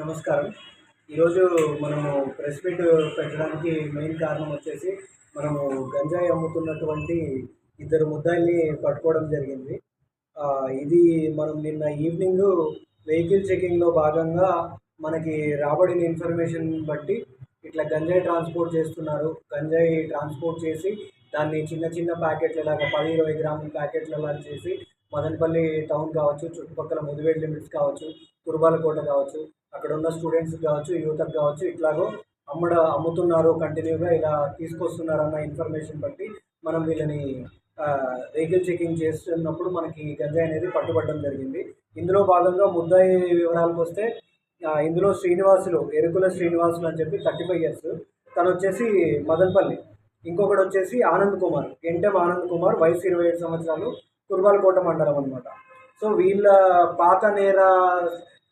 నమస్కారం. ఈరోజు మనము ప్రెస్ మీట్ పెట్టడానికి మెయిన్ కారణం వచ్చేసి మనము గంజాయి అమ్ముతున్నటువంటి ఇద్దరు ముద్దాయిల్ని పట్టుకోవడం జరిగింది. ఇది మనం నిన్న ఈవినింగ్ వెహికల్ చెకింగ్లో భాగంగా మనకి రాబడిన ఇన్ఫర్మేషన్ బట్టి ఇట్లా గంజాయి ట్రాన్స్పోర్ట్ చేస్తున్నారు. గంజాయి ట్రాన్స్పోర్ట్ చేసి దాన్ని చిన్న చిన్న ప్యాకెట్ల లాగా పది ఇరవై గ్రాముల ప్యాకెట్ల లాగా చేసి మదనపల్లి టౌన్ కావచ్చు చుట్టుపక్కల ముదివేడ్ లిమిట్స్ కావచ్చు కురుబాలకోట కావచ్చు అక్కడ ఉన్న స్టూడెంట్స్ కావచ్చు యువతకు కావచ్చు ఇట్లాగో అమ్మడ అమ్ముతున్నారు కంటిన్యూగా ఇలా తీసుకొస్తున్నారు అన్న ఇన్ఫర్మేషన్ బట్టి మనం వీళ్ళని వెహికల్ చెకింగ్ చేస్తున్నప్పుడు మనకి గంజాయి అనేది పట్టుబడడం జరిగింది. ఇందులో భాగంగా ముద్దాయి వివరాలకు వస్తే ఇందులో శ్రీనివాసులు ఎరుకుల శ్రీనివాసులు అని చెప్పి థర్టీ ఫైవ్ ఇయర్స్. తను వచ్చేసి మదనపల్లి. ఇంకొకటి వచ్చేసి ఆనంద్ కుమార్ గెంటెం ఆనంద్ కుమార్ వయసు ఇరవై ఏడు సంవత్సరాలు. కుర్బాలకోట మండలం అనమాట సో వీళ్ళ పాత నేర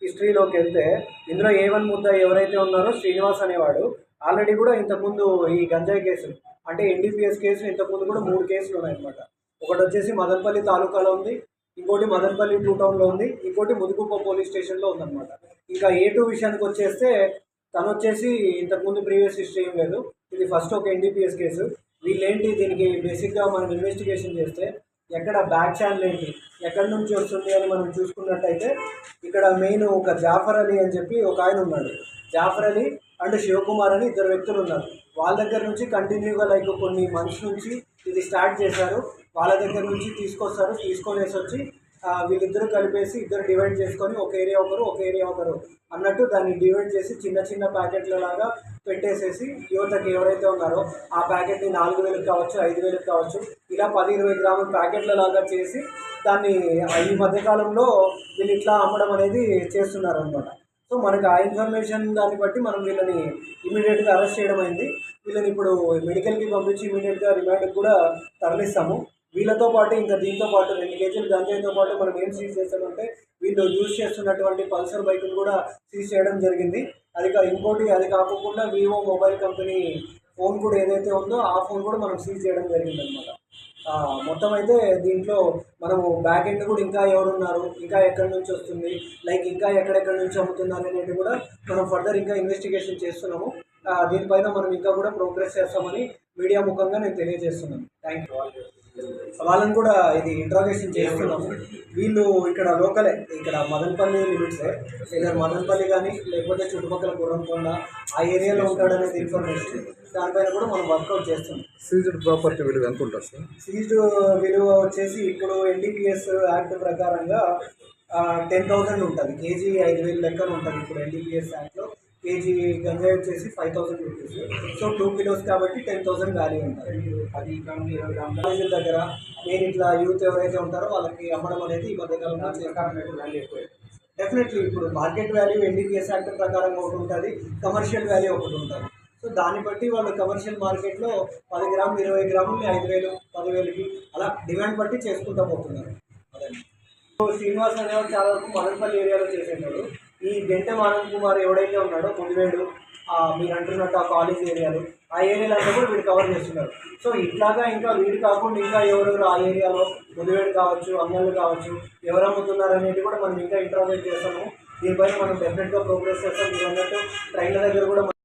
హిస్టరీలోకి వెళ్తే ఇందులో ఏ వన్ ముద్ద ఎవరైతే ఉన్నారో శ్రీనివాస్ అనేవాడు ఆల్రెడీ కూడా ఇంతకుముందు ఈ గంజాయి కేసులు అంటే ఎన్డీపీఎస్ కేసులు ఇంతకుముందు కూడా మూడు కేసులు ఉన్నాయన్నమాట. ఒకటి వచ్చేసి మదనపల్లి తాలూకాలో ఉంది ఇంకోటి మదనపల్లి టూ టౌన్లో ఉంది ఇంకోటి ముదుగుప్ప పోలీస్ స్టేషన్లో ఉందన్నమాట. ఇంకా ఏ టూ విషయానికి వచ్చేస్తే తను వచ్చేసి ఇంతకుముందు ప్రీవియస్ హిస్టరీ ఏం లేదు ఇది ఫస్ట్ ఒక ఎన్డీపీఎస్ కేసు. వీళ్ళేంటి దీనికి బేసిక్గా మనం ఇన్వెస్టిగేషన్ చేస్తే ఎక్కడ బ్యాక్ ఛానల్ ఏంటి ఎక్కడి నుంచి వస్తుంది అని మనం చూసుకున్నట్టయితే ఇక్కడ మెయిన్ ఒక జాఫర్ అలీ అని చెప్పి ఒక ఆయన ఉన్నాడు. జాఫర్ అలీ అండ్ శివకుమార్ అని ఇద్దరు వ్యక్తులు ఉన్నారు. వాళ్ళ దగ్గర నుంచి కంటిన్యూగా లైక్ కొన్ని మంత్స్ నుంచి ఇది స్టార్ట్ చేశారు. వాళ్ళ దగ్గర నుంచి తీసుకొస్తారు తీసుకొనేసి వచ్చి వీళ్ళిద్దరూ కలిపేసి ఇద్దరు డివైడ్ చేసుకొని ఒక ఏరియా ఒకరు ఒక ఏరియా ఒకరు అన్నట్టు దాన్ని డివైడ్ చేసి చిన్న చిన్న ప్యాకెట్ల లాగా పెట్టేసేసి యువతకి ఎవరైతే ఉన్నారో ఆ ప్యాకెట్ని నాలుగు వేలకు కావచ్చు ఐదు వేలకు కావచ్చు ఇలా పది ఇరవై గ్రాముల ప్యాకెట్ల లాగా చేసి దాన్ని ఈ మధ్యకాలంలో వీళ్ళు ఇట్లా అమ్మడం అనేది చేస్తున్నారు అనమాట సో మనకి ఆ ఇన్ఫర్మేషన్ దాన్ని బట్టి మనం వీళ్ళని ఇమీడియట్గా అరెస్ట్ చేయడం అయింది. వీళ్ళని ఇప్పుడు మెడికల్కి పంపించి ఇమీడియట్గా రిమాండ్కి కూడా తరలిస్తాము. వీళ్ళతో పాటు ఇంకా దీంతో పాటు రెండు కేజీలు గంజాయితో పాటు మనం ఏం సీజ్ చేస్తామంటే వీళ్ళు యూజ్ చేస్తున్నటువంటి పల్సర్ బైక్ను కూడా సీజ్ చేయడం జరిగింది. అది ఇంకోటి అది కాకుండా వివో మొబైల్ కంపెనీ ఫోన్ కూడా ఏదైతే ఉందో ఆ ఫోన్ కూడా మనం సీజ్ చేయడం జరిగింది అనమాట మొత్తం అయితే దీంట్లో మనము బ్యాక్ ఎండ్ కూడా ఇంకా ఎవరున్నారు ఇంకా ఎక్కడి నుంచి వస్తుంది లైక్ ఇంకా ఎక్కడెక్కడి నుంచి అమ్ముతున్నారు అనేది కూడా మనం ఫర్దర్ ఇంకా ఇన్వెస్టిగేషన్ చేస్తున్నాము. దీనిపైన మనం ఇంకా కూడా ప్రోగ్రెస్ చేస్తామని మీడియా ముఖంగా నేను తెలియజేస్తున్నాను. థ్యాంక్ యూ వాళ్ళని కూడా ఇది ఇంట్రాగేషన్ చేస్తున్నాము వీళ్ళు ఇక్కడ లోకలే. ఇక్కడ మదనపల్లి లిమిట్సే లేదా మదనపల్లి కానీ లేకపోతే చుట్టుపక్కల గుర్రంకొండ ఆ ఏరియాలో ఉంటాడనేది ఇన్ఫర్మేషన్ దానిపైన కూడా మనం వర్కౌట్ చేస్తున్నాం. సీజ్డ్ ప్రాపర్టీ విలువ ఎంత ఉంటుంది సార్? సీజ్డ్ విలువ వచ్చేసి ఇప్పుడు ఎన్డీపీఎస్ యాక్ట్ ప్రకారంగా టెన్ థౌసండ్ ఉంటుంది. కేజీ ఐదు వేలు లెక్కన ఉంటుంది ఇప్పుడు ఎన్డీపీఎస్ యాక్ట్లో కేజీ గంజాయి వచ్చేసి five thousand rupees so two kilos కాబట్టి టెన్ థౌసండ్ వాల్యూ ఉంటుంది. అది కాలేజీల దగ్గర నేను ఇట్లా యూత్ ఎవరైతే ఉంటారో వాళ్ళకి అమ్మడం అనేది ఈ మధ్యకాలంలో వాల్యూ ఎక్కువ. డెఫినెట్లీ ఇప్పుడు మార్కెట్ వాల్యూ ఎన్డీపీఎస్ యాక్ట్ ప్రకారం ఒకటి ఉంటుంది. కమర్షియల్ వాల్యూ ఒకటి ఉంటుంది. సో దాన్ని బట్టి వాళ్ళు కమర్షియల్ మార్కెట్లో పది గ్రాములు ఇరవై గ్రాములు ఐదు వేలు పదివేలకి అలా డిమాండ్ బట్టి చేసుకుంటూ పోతున్నారు. అదండి. సో శ్రీనివాస్ అనేవాడు చాలా వరకు మదనపల్లి ఏరియాలో చేసేవాడు. ఈ గంటెం ఆనంద్ కుమార్ ఎవడైతే ఉన్నాడో ముదివేడు మీరు అంటున్నట్టు ఆ కాలేజ్ ఏరియాలు ఆ ఏరియాలంతా కూడా వీడు కవర్ చేస్తున్నారు సో ఇట్లాగా ఇంకా వీడు కాకుండా ఇంకా ఎవరెవరు ఆ ఏరియాలో ముదివేడు కావచ్చు అమ్మలు కావచ్చు ఎవరు అమ్ముతున్నారు అనేది కూడా మనం ఇంకా ఇంటర్వ్యూ చేస్తాము. దీనిపైన మనం డెఫినెట్గా ప్రోగ్రెస్ చేస్తాం. మీరు అన్నట్టు ట్రైన్ల దగ్గర కూడా